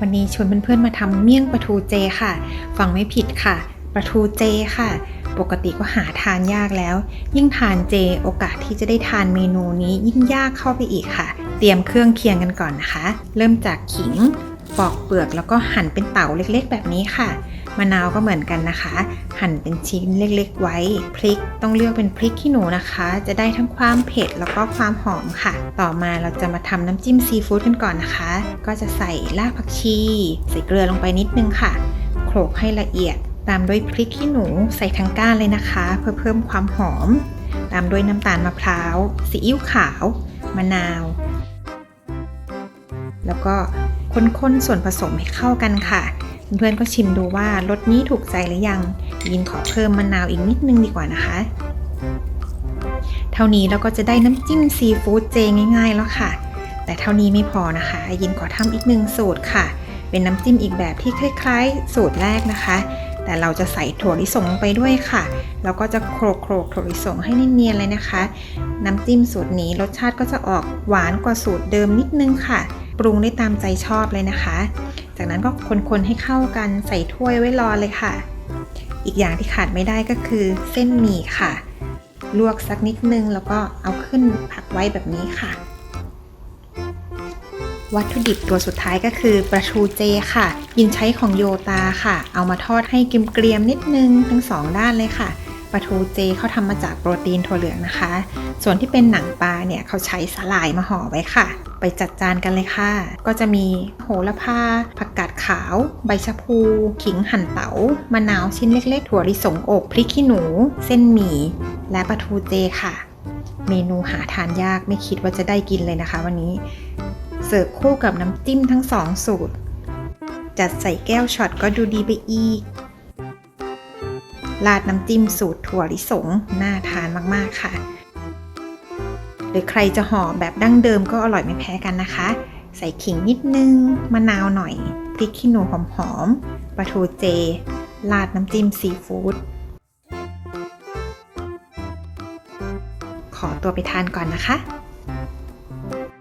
วันนี้ชวนเพื่อนๆมาทำเมี่ยงปลาทูเจค่ะ ฟังไม่ผิดค่ะปลาทูเจค่ะ ปกติก็หาทานยากแล้ว ยิ่งทานเจโอกาสที่จะได้ทานเมนูนี้ยิ่งยากเข้าไปอีกค่ะ เตรียมเครื่องเคียงกันก่อนนะคะ เริ่มจากขิง ปอกเปลือกแล้วก็หั่นเป็นเต๋าเล็กๆ แบบนี้ค่ะ มะนาวก็เหมือนกันนะคะ หั่นเป็นชิ้นเล็กๆไว้ พริกต้องเลือกเป็นพริกขี้หนูนะคะ จะได้ทั้งความเผ็ดแล้วก็ความหอมค่ะ ต่อมาเราจะมาทำน้ำจิ้มซีฟู้ดกันก่อนนะคะ ก็จะใส่รากผักชีใส่เกลือลงไปนิดนึงค่ะโขลกให้ละเอียด ตามด้วยพริกขี้หนูใส่ทั้งก้านเลยนะคะ เพื่อเพิ่มความหอม ตามด้วยน้ำตาลมะพร้าวซีอิ๊วขาว มะนาว แล้วก็คนๆส่วนผสมให้เข้ากันค่ะ เพื่อนๆก็ชิมดูว่ารสนี้ถูกใจหรือยัง ยินขอเพิ่มมะนาวอีกนิดนึงดีกว่านะคะ เท่านี้เราก็จะได้น้ำจิ้มซีฟู้ดเจง่ายๆแล้วค่ะ แต่เท่านี้ไม่พอนะคะ ยินขอทำอีกหนึ่งสูตรค่ะ เป็นน้ำจิ้มอีกแบบที่คล้ายๆ สูตรแรกนะคะ แต่เราจะใส่ถั่วลิสงลงไปด้วยค่ะ แล้วก็จะโขลกโขลกถั่วลิสงให้เนียนๆเลยนะคะ น้ำจิ้มสูตรนี้รสชาติก็จะออกหวานกว่าสูตรเดิมนิดนึงค่ะ ปรุงได้ตามใจชอบเลยนะคะ จากนั้นก็คนๆให้เข้ากันใส่ถ้วยไว้รอเลยค่ะ อีกอย่างที่ขาดไม่ได้ก็คือเส้นหมี่ค่ะ ลวกสักนิดนึงแล้วก็เอาขึ้นผักไว้แบบนี้ค่ะ วัตถุดิบตัวสุดท้ายก็คือปลาทูเจค่ะ ยินใช้ของโยตาค่ะ เอามาทอดให้เกรียมๆนิดนึงทั้งสองด้านเลยค่ะ ปลาทูเจเขาทำมาจากโปรตีนถั่วเหลืองนะคะ ส่วนที่เป็นหนังปลาเนี่ยเขาใช้สลายมาห่อไว้ค่ะ ไปจัดจานกันเลยค่ะ ก็จะมีโหระพา ผักกาดขาว ใบชะพู ขิงหั่นเตา๋ามะนาวชิ้นเล็กๆ ถั่วลิสงอบพริกขี้หนู เส้นหมี่ และปลาทูเจค่ะ เมนูหาทานยากไม่คิดว่าจะได้กินเลยนะคะ วันนี้ เสิร์ฟคู่กับน้ำจิ้มทั้งสองสูตร จัดใส่แก้วช็อตก็ดูดีไปอีก ราดน้ำจิ้มสูตรถั่วลิสงน่าทานมากๆค่ะ หรือใครจะห่อแบบดั้งเดิมก็อร่อยไม่แพ้กันนะคะ ใส่ขิงนิดนึง มะนาวหน่อยพริกขี้หนูหอมๆปลาทูเจ ราดน้ำจิ้มซีฟู้ดขอตัวไปทานก่อนนะคะ